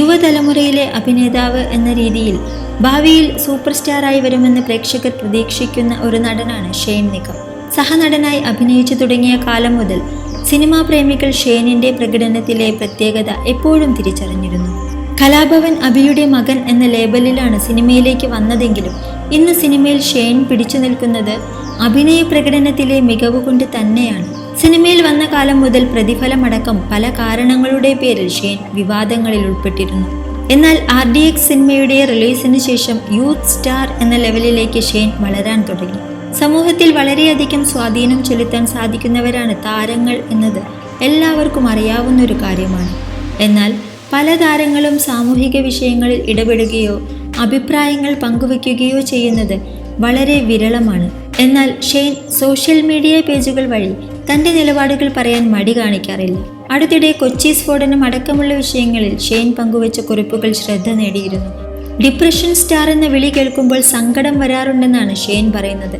തലമുറയിലെ അഭിനേതാവ് എന്ന രീതിയിൽ ഭാവിയിൽ സൂപ്പർ സ്റ്റാറായി വരുമെന്ന് പ്രേക്ഷകർ പ്രതീക്ഷിക്കുന്ന ഒരു നടനാണ് ഷെയ്ൻ നിഗം. സഹനടനായി അഭിനയിച്ചു തുടങ്ങിയ കാലം മുതൽ സിനിമാ പ്രേമികൾ ഷെയ്നിന്റെ പ്രകടനത്തിലെ പ്രത്യേകത എപ്പോഴും തിരിച്ചറിഞ്ഞിരുന്നു. കലാഭവൻ അഭിയുടെ മകൻ എന്ന ലേബലിലാണ് സിനിമയിലേക്ക് വന്നതെങ്കിലും ഇന്ന് സിനിമയിൽ ഷെയ്ൻ പിടിച്ചു നിൽക്കുന്നത് അഭിനയ പ്രകടനത്തിലെ മികവ് കൊണ്ട് തന്നെയാണ്. സിനിമയിൽ വന്ന കാലം മുതൽ പ്രതിഫലമടക്കം പല കാരണങ്ങളുടെ പേരിൽ ഷെയ്ൻ വിവാദങ്ങളിൽ ഉൾപ്പെട്ടിരുന്നു. എന്നാൽ ആർ ഡി എക്സ് സിനിമയുടെ റിലീസിന് ശേഷം യൂത്ത് സ്റ്റാർ എന്ന ലെവലിലേക്ക് ഷെയ്ൻ വളരാൻ തുടങ്ങി. സമൂഹത്തിൽ വളരെയധികം സ്വാധീനം ചെലുത്താൻ സാധിക്കുന്നവരാണ് താരങ്ങൾ എന്നത് എല്ലാവർക്കും അറിയാവുന്ന ഒരു കാര്യമാണ്. എന്നാൽ പല താരങ്ങളും സാമൂഹിക വിഷയങ്ങളിൽ ഇടപെടുകയോ അഭിപ്രായങ്ങൾ പങ്കുവയ്ക്കുകയോ ചെയ്യുന്നത് വളരെ വിരളമാണ്. എന്നാൽ ഷെയ്ൻ സോഷ്യൽ മീഡിയ പേജുകൾ വഴി തന്റെ നിലപാടുകൾ പറയാൻ മടി കാണിക്കാറില്ല. അടുത്തിടെ കൊച്ചി സ്ഫോടനം അടക്കമുള്ള വിഷയങ്ങളിൽ ഷെയ്ൻ പങ്കുവച്ച കുറിപ്പുകൾ ശ്രദ്ധ നേടിയിരുന്നു. ഡിപ്രഷൻ സ്റ്റാർ എന്ന വിളി കേൾക്കുമ്പോൾ സങ്കടം വരാറുണ്ടെന്നാണ് ഷെയ്ൻ പറയുന്നത്.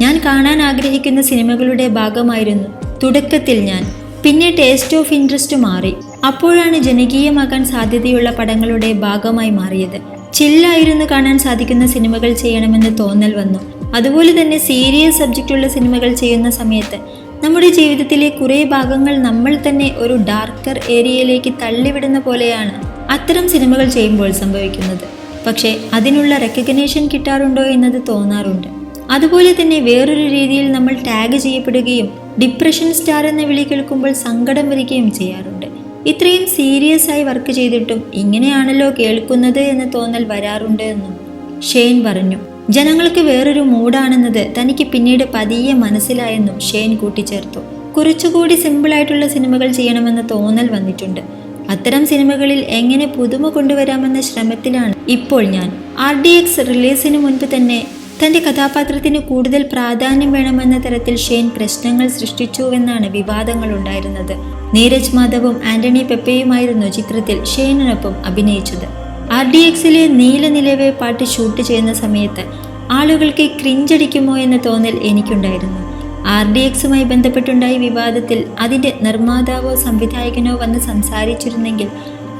ഞാൻ കാണാൻ ആഗ്രഹിക്കുന്ന സിനിമകളുടെ ഭാഗമായിരുന്നു. തുടക്കത്തിൽ ഞാൻ പിന്നെ ടേസ്റ്റ് ഓഫ് ഇൻട്രസ്റ്റ് മാറി. അപ്പോഴാണ് ജനകീയമാകാൻ സാധ്യതയുള്ള പടങ്ങളുടെ ഭാഗമായി മാറിയത്. ചില്ലായിരുന്നു കാണാൻ സാധിക്കുന്ന സിനിമകൾ ചെയ്യണമെന്ന് തോന്നൽ വന്നു. അതുപോലെ തന്നെ സീരിയസ് സബ്ജക്റ്റുള്ള സിനിമകൾ ചെയ്യുന്ന സമയത്ത് നമ്മുടെ ജീവിതത്തിലെ കുറേ ഭാഗങ്ങൾ നമ്മൾ തന്നെ ഒരു ഡാർക്കർ ഏരിയയിലേക്ക് തള്ളിവിടുന്ന പോലെയാണ് അത്തരം സിനിമകൾ ചെയ്യുമ്പോൾ സംഭവിക്കുന്നത്. പക്ഷേ അതിനുള്ള റെക്കഗ്നേഷൻ കിട്ടാറുണ്ടോ എന്നത് തോന്നാറുണ്ട്. അതുപോലെ തന്നെ വേറൊരു രീതിയിൽ നമ്മൾ ടാഗ് ചെയ്യപ്പെടുകയും ഡിപ്രഷൻ സ്റ്റാർ എന്ന വിളി കേൾക്കുമ്പോൾ സങ്കടം വരികയും ചെയ്യാറുണ്ട്. ഇത്രയും സീരിയസ് ആയി വർക്ക് ചെയ്തിട്ടും ഇങ്ങനെയാണല്ലോ കേൾക്കുന്നത് എന്ന് തോന്നൽ വരാറുണ്ട് എന്നും ഷെയ്ൻ പറഞ്ഞു. ജനങ്ങൾക്ക് വേറൊരു മൂഡാണെന്നത് തനിക്ക് പിന്നീട് പതിയെ മനസ്സിലായെന്നും ഷെയ്ൻ കൂട്ടിച്ചേർത്തു. കുറച്ചുകൂടി സിമ്പിളായിട്ടുള്ള സിനിമകൾ ചെയ്യണമെന്ന തോന്നൽ വന്നിട്ടുണ്ട്. അത്തരം സിനിമകളിൽ എങ്ങനെ പുതുമ കൊണ്ടുവരാമെന്ന ശ്രമത്തിലാണ് ഇപ്പോൾ ഞാൻ. ആർ ഡി എക്സ് റിലീസിന് മുൻപ് തന്നെ തന്റെ കഥാപാത്രത്തിന് കൂടുതൽ പ്രാധാന്യം വേണമെന്ന തരത്തിൽ ഷെയ്ൻ പ്രശ്നങ്ങൾ സൃഷ്ടിച്ചുവെന്നാണ് വിവാദങ്ങൾ ഉണ്ടായിരുന്നത് നീരജ് മാധവും ആന്റണി പെപ്പയുമായിരുന്നു ചിത്രത്തിൽ ഷെയ്നിനൊപ്പം അഭിനയിച്ചത്. ആർ ഡി എക്സിലെ നീല നിലവെ പാട്ട് ഷൂട്ട് ചെയ്യുന്ന സമയത്ത് ആളുകൾക്ക് ക്രിഞ്ചടിക്കുമോ എന്ന തോന്നൽ എനിക്കുണ്ടായിരുന്നു. ആർ ഡി എക്സുമായി ബന്ധപ്പെട്ടുണ്ടായ വിവാദത്തിൽ അതിന്റെ നിർമ്മാതാവോ സംവിധായകനോ വന്ന് സംസാരിച്ചിരുന്നെങ്കിൽ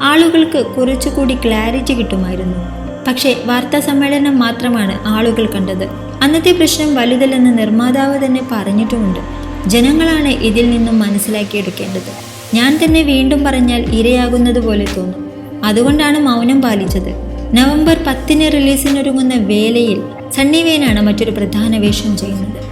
ആളുകൾക്ക് കുറച്ചുകൂടി ക്ലാരിറ്റി കിട്ടുമായിരുന്നു. പക്ഷേ വാർത്താ സമ്മേളനം മാത്രമാണ് ആളുകൾ കണ്ടത്. അന്നത്തെ പ്രശ്നം വലുതല്ലെന്ന് നിർമ്മാതാവ് തന്നെ പറഞ്ഞിട്ടുമുണ്ട്. ജനങ്ങളാണ് ഇതിൽ നിന്നും മനസ്സിലാക്കിയെടുക്കേണ്ടത്. ഞാൻ തന്നെ വീണ്ടും പറഞ്ഞാൽ ഇരയാകുന്നത് പോലെ തോന്നും. അതുകൊണ്ടാണ് മൗനം പാലിച്ചത്. നവംബർ പത്തിന് റിലീസിനൊരുങ്ങുന്ന വേലയിൽ സണ്ണി വേനാണ് മറ്റൊരു പ്രധാന വേഷം ചെയ്യുന്നത്.